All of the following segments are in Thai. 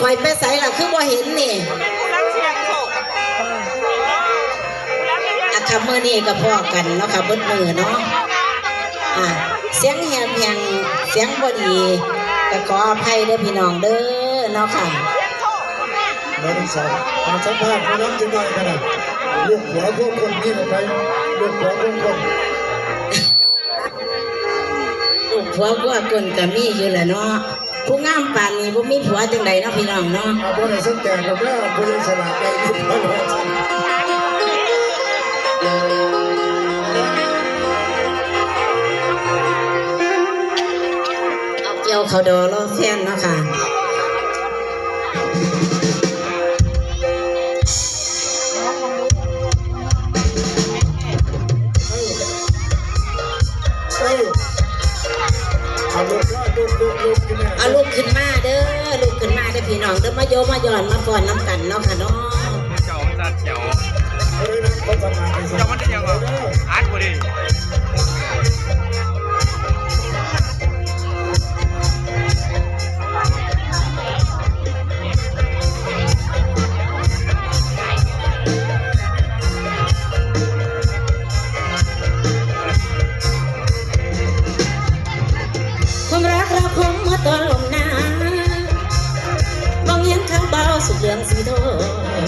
คอยไปใส่ละคือบ่เห็นนี่อะค่ะมื้อนี้ก็พอกันเนาะค่ะเบิดมือเนาะอะเสียงแหบแหงเสียงบ่ดีก็ขออภัยเด้อพี่น้องเด้อเนาะค่ะเราทั้งสองมาสัมภาษณ์พี่น้องจังหน่อยกันนะลูกหัวพวกคนที่ออกไปลูกหัวพวกคนลูกผัวผัวคนก็มีอยู่แหละเนาะ ผู้งามปานนี้บ่มีผัวจังใดเนาะพี่น้องเนาะเอาพวกไหนสักแต่กับแม่ผู้ยังฉลาดได้ทุกคนเลยเอาเกี่ยวเขาดอรอแฟนเนาะค่ะเอ้ยเอาลูก เอาลูกขึ้นมาเด้อลูกขึ้นมาเด้อพี่น้องเด้อมาโยมาย่อนมาฟ้อนน้ำกันเนาะค่ะเนาะเจ้าจะเจียวเอ้ยนะเขาทำงานไปสิเจ้ามันได้ยังไงอาร์ตกูดิ สุดเรื่องสีทอง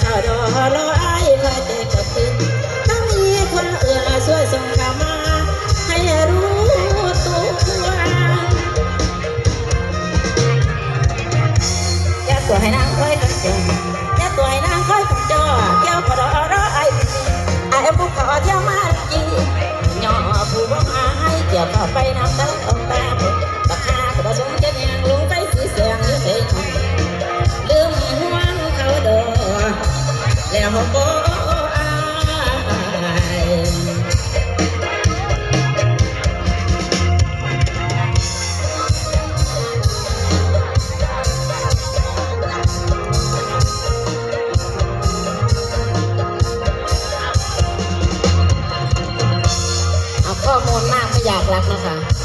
เขาดอรอไอ้คอยแต่กับคืนถ้ามีคนเอื้อช่วยส่งข่าวมา ให้รู้ แล้วบ่อายเอาข้อมูลมากไม่อยากรักนะคะ